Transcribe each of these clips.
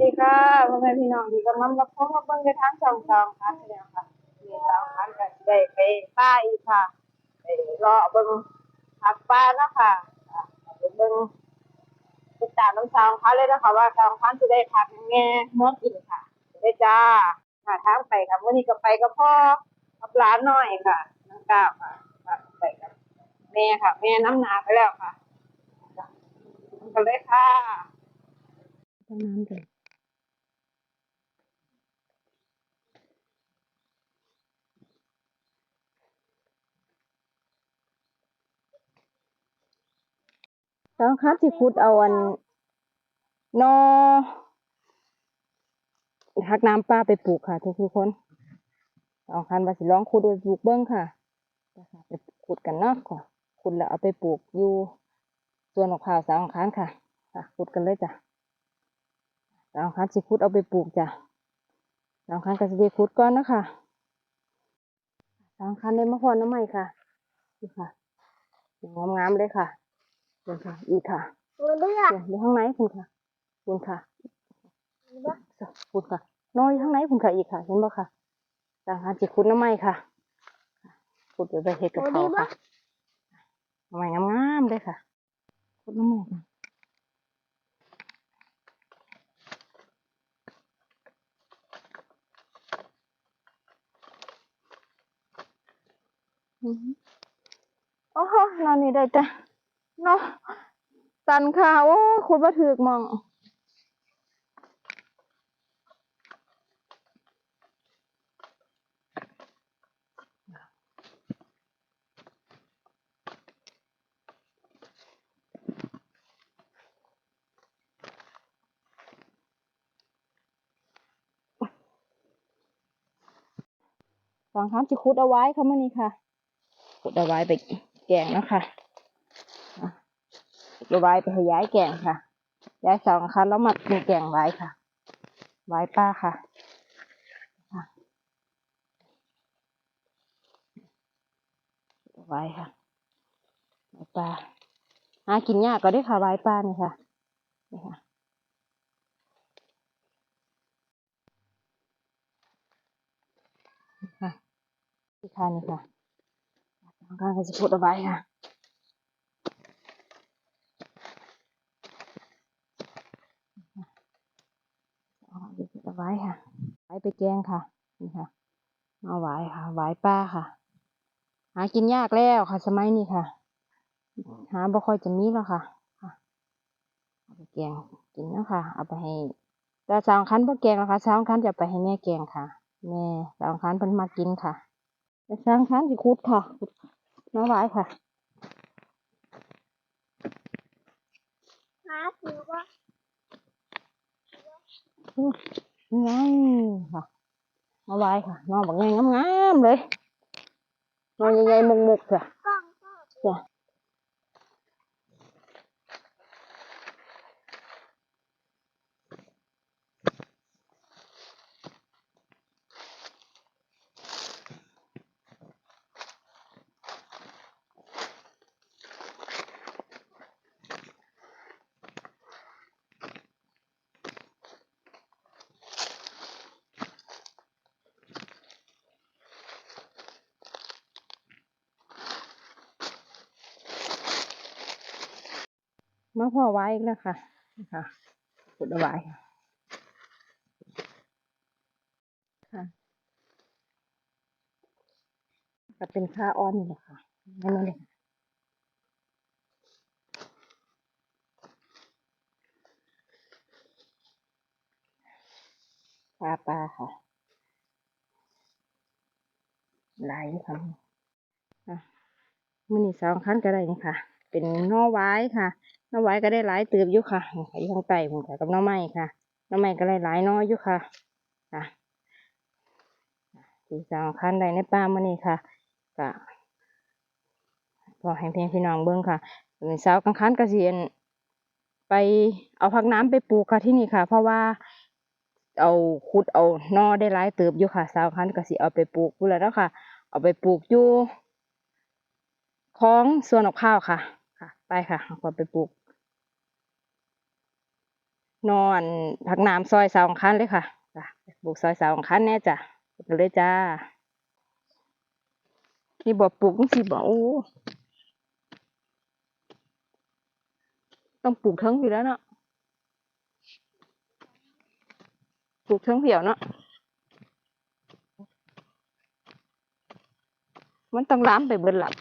ดีค่ะพ่อแม่พี่น้องที่กำลังรับชมรับเบิ่งในทางช่องสองคันเนี่ยค่ะมีสองคันก็สิได้ไปป้าอีกค่ะไปรอเบิ่งผักปลาเนาะค่ะไปเบิ่งติดตามน้ำสองคันเลยนะคะว่าสองคันจะได้ผักยังไงเมื่อกินค่ะได้จ้าค่ะทางไปค่ะวันนี้ก็ไปกับพ่อกับหลานน้อยค่ะน้องก้าวค่ะไปกับแม่ค่ะแม่น้ำหนาไปแล้วค่ะก็เลยค่ะต้ ลยต้องคัดสิขุดเอาอันนอทักน้ำปลาไปปลูกค่ะ ทุกทุกคนต้องคันว่าสิลองขุดไปปลูกเบิ้งค่ะไปขุดกันนาะค่ะขุดแล้วเอาไปปลูกอยู่ส่วนของข่าวสาวของค้านค่ะค่ะขุดกันเลยจ้ะสาวคันสิคุดเอาไปปลูกจ้ะสาวคันก็สิไปคุดก่อนนะคะสาวคันได้มะพร้าวน้ำใหม่ค่ะนี่ค่ะงามงามๆเลยค่ะ เดี๋ยวค่ะ อีกค่ะตัวเลือเดี๋ยวอยู่ข้างในคุณค่ะ คุณค่ะคุณค่ะน้อยข้างในคุณค่ะอีกค่ะ เห็นบ่ค่ะสาวคันสิคุดน้ำใหม่ค่ะคุดไปไปเฮ็ดกับเขาวค่ะน้ำใหม่งามๆเลยค่ะคุดน้ำใหม่ค่ะอืมโอ้โหนอนนี่ได้แต่ เนาะตันค่ะ โอ้คุณมาถือกมองสองครั้งจะคุดเอาไว้ค่ะเมื่อนี้ค่ะ คุดเอาไว้ไปแกงนะคะ ขุดเอาไว้ไปให้ย้ายแก่งค่ะ ย้ายสองครั้งแล้วมามีแก่งไว้ค่ะ ไว้ป้าค่ะดเอาไว้ค่ะไว้ป้าหากินยากก็ได้ค่ะไว้ป้านี่ค่ะนี่ค่ะนี่ค่ะนี่ค่ะนี่ค่ะทางการก็จะพูดเอาไว้ค่ะ เอา ไปพูดเอาไว้ค่ะ ไว้ไปแกงค่ะ นี่ค่ะเอาไว้ค่ะ ไว้ป้าค่ะ หากินยากแล้วค่ะ สมัยนี้ค่ะ หาบ่ค่อยจะมีแล้วค่ะเอาไปแกงกินเนาะค่ะ เอาไปให้แต่สาวคันบ่แกงแล้วค่ะสาวคันจะไปให้แม่แกงค่ะ แม่สาวคันเพิ่นมากินค่ะแต่สาวคันสิคุดค่ะน้าไว้ค่ะหาถือว่านี่ไงค่ะน้าไว้ค่ะน้อ อกไงงามๆเลยน้องใหญ่ มะกล้าพ่อไว้อีกแล้วค่ะนะคะขุดเอาไว้ค่ะค่ะก็เป็นค่าอ้อนนี่แหละค่ะนั่นเลยปลาปลาค่ะหลายค่ะมือนี่สองขั้นก็ได้นี่ค่ะ เป็นนอไว้ค่ะ น่อไว้ก็ได้หลายเติบอยู่ค่ะอยู่ข้างใต้ผมค่ะกับน่อไม้ค่ะน่อไม้ก็ได้หลายหน่ออยู่ค่ะค่ะที่สองขั้นได้ในป่ามือนี่ค่ะก็พอให้เพียงพี่น้องเบิ้งค่ะเป็นสาวกลางคันกระเสียนไปเอาผักน้ำไปปลูกค่ะที่นี่ค่ะ เพราะว่าเอาขุดเอาหนอได้หลายเติบอยู่ค่ะสาวคันก็สิเอาไปปลูกพูแล้วเนาะค่ะ เอาไปปลูกอยู่ของสวนออกข้าวค่ะค่ะ ไปค่ะเอาไปปลูก นอนผักน้ำซอยสาวของคันเลยค่ะจ้ะปลูกซอยสาวของคันแน่จ้ะไปเลยจ้า นี่บอกปลูกต้องสิบอกโอ้ต้องปลูกเทิงอยู่แล้วเนาะปลูกเทิงเหี่ยวเนาะมันต้องล้ำไปเบิดหลับ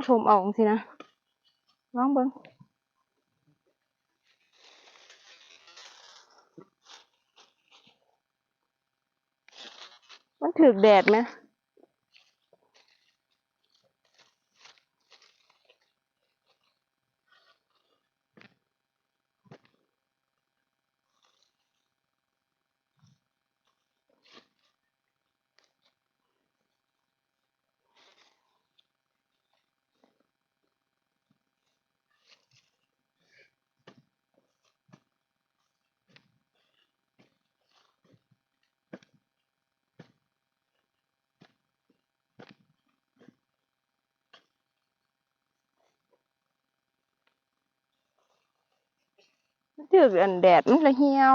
เอาชมออกสินะลองเบิ้งมันถือแดดไหม มันถึกอันแดดมันละเหี่ยว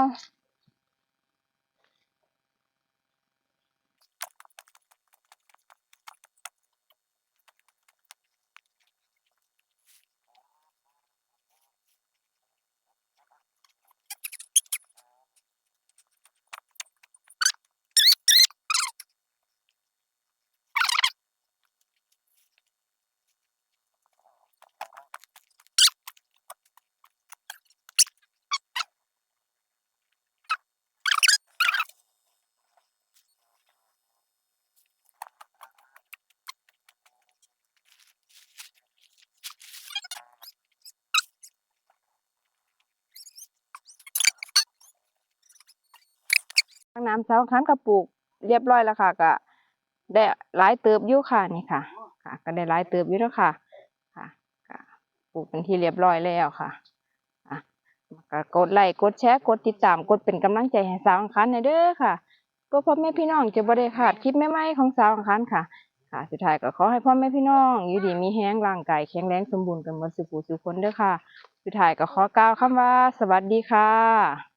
น้ำเสาคันกระปลูกเรียบร้อยแล้วค่ะก็ได้หลายเติบอยู่ค่ะนี่ค่ะ ค่ะ ก็ได้หลายเติบอยู่แล้วค่ะ ค่ะก็ปลูกเป็นที่เรียบร้อยแล้วค่ะอะก็กดไลค์กดแชร์กดติดตามกดเป็นกำลังใจให้สาวอังคารในเด้อค่ะเพื่อพ่อแม่พี่น้องจะบ่ได้ขาดคลิปใหม่ๆของสาวอังคารค่ะ ค่ะ สุดท้ายก็ขอให้พ่อแม่พี่น้องอยู่ดีมีแห้งร่างกายแข็งแรงสมบูรณ์กันหมดสุขสุขคนเด้อค่ะ สุดท้ายก็ขอกล่าวคำว่า สวัสดีค่ะ